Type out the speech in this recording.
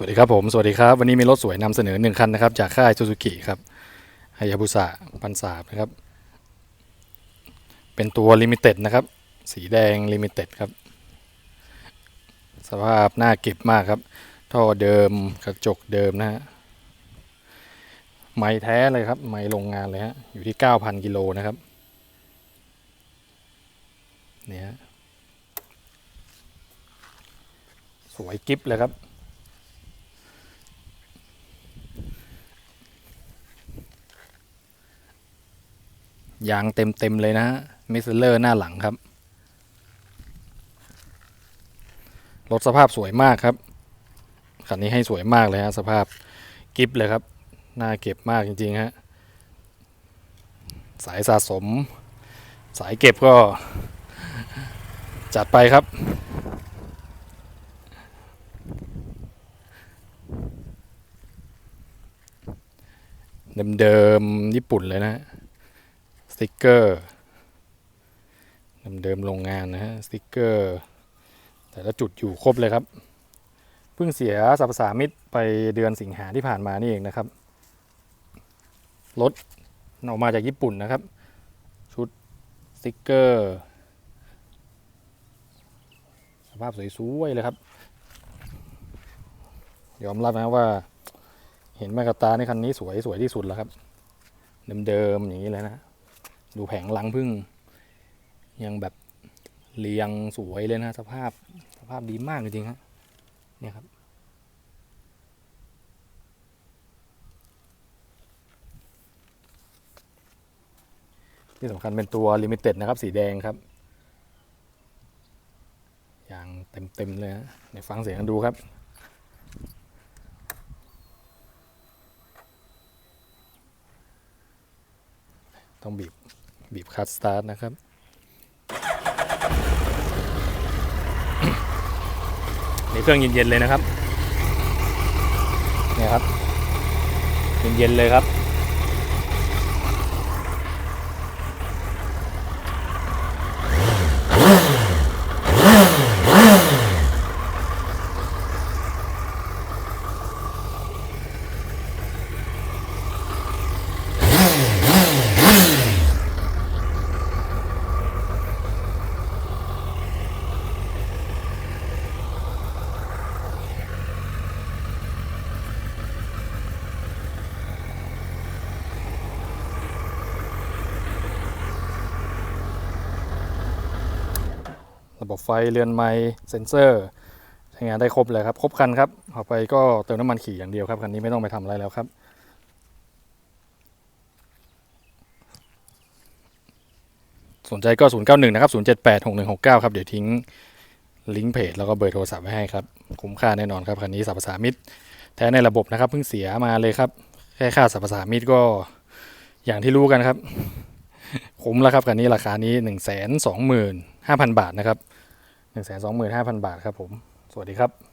สวัสดีครับผม สวัสดีครับ วันนี้มีรถสวยนำเสนอหนึ่งคันนะครับ จากค่ายซูซูกิครับฮายาบุสะพันสาบนะครับ เป็นตัวลิมิเต็ดนะครับ สีแดงลิมิเต็ดครับ สภาพหน้าเก็บมากครับ ท่อเดิมกระจกเดิมนะฮะ ไม่แท้เลยครับ ไม่โรงงานเลยฮะ อยู่ที่ 9,000 กิโลนะครับ เนี่ยสวยกิฟเลยครับ ยางเต็มเต็มๆเลยนะฮะมิสเลอร์หน้าหลังครับ รถสภาพสวยมากครับ คันนี้ให้สวยมากเลยฮะสภาพกิฟเลยครับ น่าเก็บมากจริงๆฮะ สายสะสม สายเก็บก็ จัดไปครับเดิมๆญี่ปุ่นเลยนะ ติกเกอร์เดิมๆโรงงานนะฮะสติกเกอร์ แต่ละจุดอยู่ครบเลยครับ เพิ่งเสียสรรพสามิตไปเดือนสิงหาที่ผ่านมานี่เองนะครับรถออกมาจากญี่ปุ่นนะครับ ชุดสติกเกอร์ สภาพสวยๆเลยครับ ยอมรับนะว่า เห็นแมกบตาในคันนี้สวยสวยที่สุดแล้วครับ เดิมๆอย่างนี้เลยนะ ดูแผงหลังพึ่ง ยังแบบเรียงสวยเลยนะสภาพสภาพดีมากจริงๆฮะเนี่ยครับ ที่สำคัญเป็นตัวลิมิเต็ดนะครับ สีแดงครับ อย่างเต็มๆเลยฮะเดี๋ยวฟังเสียงกันดูครับ ต้องบีบบีบคัตสตาร์ทนะครับนี่เครื่องเย็นๆเลยนะครับ เนี่ยครับ เย็นๆเลยครับ ระบบไฟเรือนไม้เซ็นเซอร์ใช้งานได้ครบเลยครับ ครบคันครับเอไปก็เติมน้ำมันขี่อย่างเดียวครับคันนี้ไม่ต้องไปทำอะไรแล้วครับสนใจก็ 091 นะครับ 078 6169 ครับ เดี๋ยวทิ้งลิงก์เพจแล้วก็เบอร์โทรศัพท์ไว้ให้ครับ คุ้มค่าแน่นอนครับ คันนี้สรรพสามิตแท้ในระบบนะครับเพิ่งเสียมาเลยครับ แค่ค่าสรรพสามิตก็อย่างที่รู้กันครับ คุ้มแล้วครับ คันนี้ราคานี้ 1 2 5 0 0 0 บาทนะครับ 1 2 5 0 0 0 บาทครับผม สวัสดีครับ